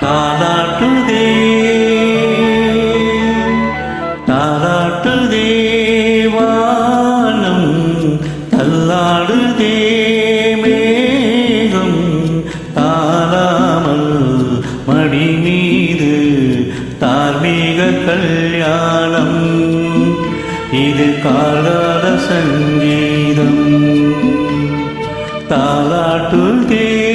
la la இது காலாட சங்கீதம். தாலாட்டுதே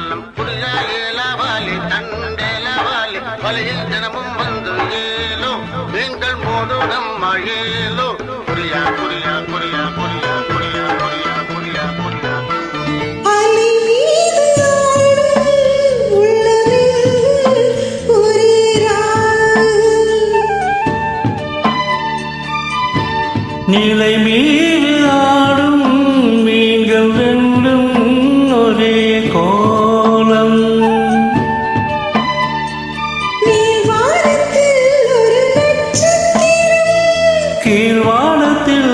தண்டேலா வாலம் குய்யா ஏலா வாலி தண்டேலா வாலி வலையில் தினமும் வந்து ஏலோ நீங்கள் மோது நம்ம ஏலோ ஆடும் உள்ளவில் ஒரே ராகம் நிலை மீது ஆடும் கீழ்வானத்தில்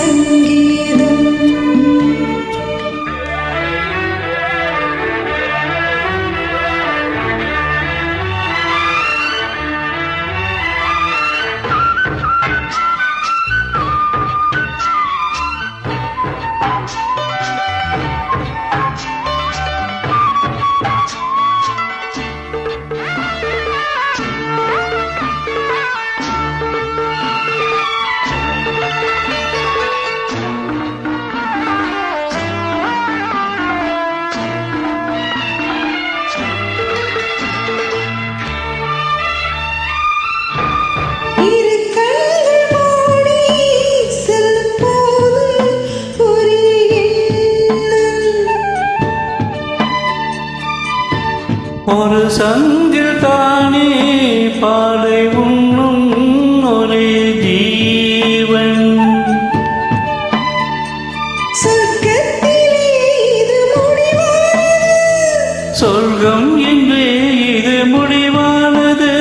சங்கீத ஒரு சங்கில் தானே பாலை உண்ணும் ஒரே ஜீவன். சொர்க்கத்திலே இது முடிவானது. சொர்க்கம் என்றே இது முடிவானது.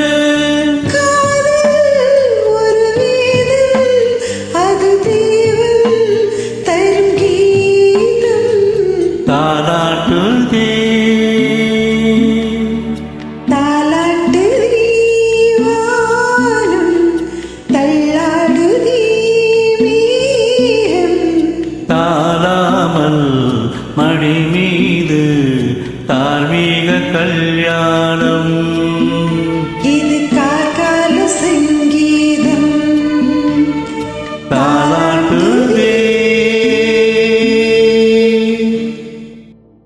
காதல் மடி மீது தார்மீக கல்யாணம்.